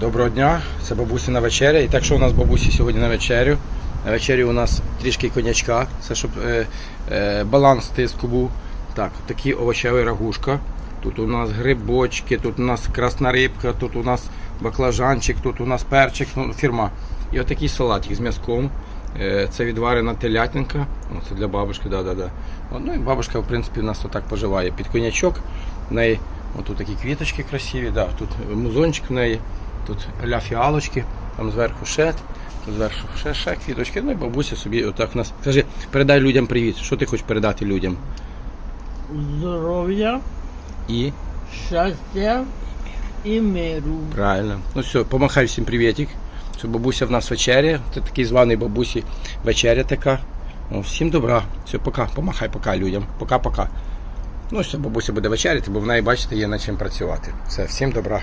Доброго дня, це бабусі на вечеря. І так що у нас бабусі сьогодні на вечерю. На вечері у нас трішки конячка, це щоб е, е, баланс тиску був. Так, такі овочеві рагушка. Тут у нас грибочки, тут у нас красна рибка, тут у нас баклажанчик, тут у нас перчик, ну, фірма. І отакий салатик з м'язком. Е, Це відварена телятинка. О, це для бабушки, да, да, да. О, Ну і бабушка, в принципі, у нас отак поживає під конячок. В неї отут такі квіточки красиві, да, тут музончик в неї, тут ля фіалочки, там зверху ще, тут зверху ще, ще квіточки. Ну і бабуся собі отак у нас. Скажи, передай людям привіт. Що ти хочеш передати людям? здоров'я, І щастя і миру. правильно. Ну все, помахай всім привітик. Це бабуся в нас вечеря. Це такий званий бабусі вечеря така. О, всім добра. Все, пока. Помахай пока людям. Пока-пока. Ну, все, бабуся буде вечеряти, бо в неї, бачите, є над чим працювати. Все, всім добра.